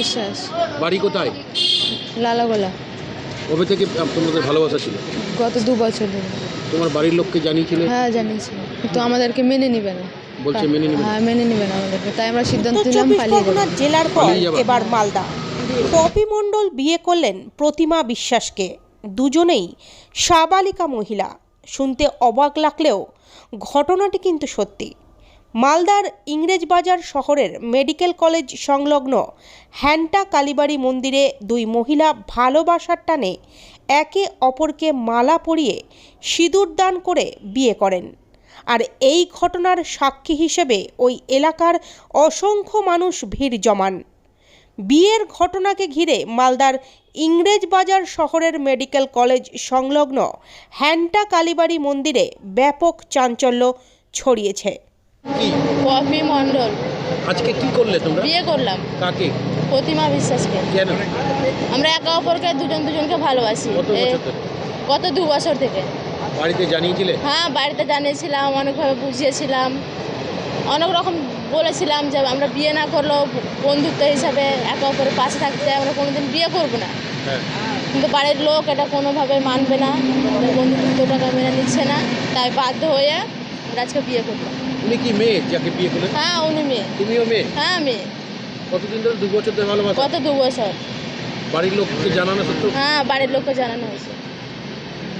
বিশ্বাস। বাড়ি কোথায়? লালাগোলা। কবে থেকে তোমাদের ভালোবাসা ছিল? গত দু বছর ধরে। তোমার বাড়ির লোককে জানিয়েছিলে? হ্যাঁ জানিয়েছি কিন্তু আমাদেরকে মেনে নিবে না। বলছে মেনে নেবে হ্যাঁ মেনে নিবে না আমাদেরকে। তাই আমরা সিদ্ধান্ত নিলাম পালিয়ে যাব। জেলার পর এবার মালদা। পপি মণ্ডল বিয়ে করলেন প্রতিমা বিশ্বাসকে। দুজনেই সাবালিকা মহিলা। শুনতে অবাক লাগলেও ঘটনাটি কিন্তু সত্যি। মালদার ইংরেজবাজার শহরের মেডিকেল কলেজ সংলগ্ন হ্যান্টা কালীবাড়ি মন্দিরে দুই মহিলা ভালোবাসার টানে একে অপরকে মালা পরিয়ে সিঁদুর দান করে বিয়ে করেন। আর এই ঘটনার সাক্ষী হিসেবে ওই এলাকার অসংখ্য মানুষ ভিড় জমান। বিয়ের ঘটনাকে ঘিরে মালদার ইংরেজবাজার শহরের মেডিকেল কলেজ সংলগ্ন হ্যান্টা কালীবাড়ি মন্দিরে ব্যাপক চাঞ্চল্য ছড়িয়েছে। কি? পপি মণ্ডল। আজকে কি করলে তোমরা? বিয়ে করলাম। কাকে? প্রতিমা বিশ্বাসকে। কেন? আমরা একে অপরকে দুজন দুজনকে ভালোবাসি। কত এ, বছর ধরে? গত দু বছর থেকে। বাড়িতে জানিয়েছিলে? হ্যাঁ বাড়িতে জানিয়েছিলাম অনেকভাবে বুঝিয়েছিলাম। অনেক রকম বলেছিলাম যে আমরা বিয়ে না করলেও বন্ধুত্ব হিসাবে একে অপরের পাশে থাকতে আমরা কোনোদিন বিয়ে করব না। হ্যাঁ। কিন্তু বাড়ির লোক এটা কোনোভাবে মানবে না। আমাদের বন্ধুত্বটাকে মেনে নিচ্ছে না। তাই বাধ্য হয়ে আমরা আজকে বিয়ে করলাম। তুমি কি মেয়ে যাকে বিয়ে করলে হ্যাঁ উনি মেয়ে। তুমিও মেয়ে? হ্যাঁ মেয়ে। কতদিন ধরে দু বছর ধরে ভালোবাসা? গত দু বছর? বাড়ির লোককে জানানো সত্ত্বেও হ্যাঁ বাড়ির লোককে জানানো হয়েছে।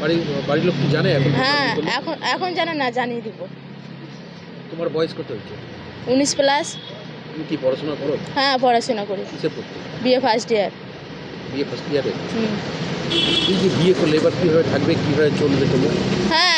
বাড়ির বাড়ির লোক কি জানে এখন? হ্যাঁ এখন এখন জানে না জানিয়ে দিব। তোমার বয়স কত হয়েছে? উনিশ প্লাস। তুমি কি পড়াশোনা করো? হ্যাঁ পড়াশোনা করি। কিসে পড়তে বিয়ে ফার্স্ট ইয়ার বিয়ে ফার্স্ট ইয়ারে এই যে বিয়ে করলে এবার কীভাবে থাকবে কীভাবে চলবে তোমার? হ্যাঁ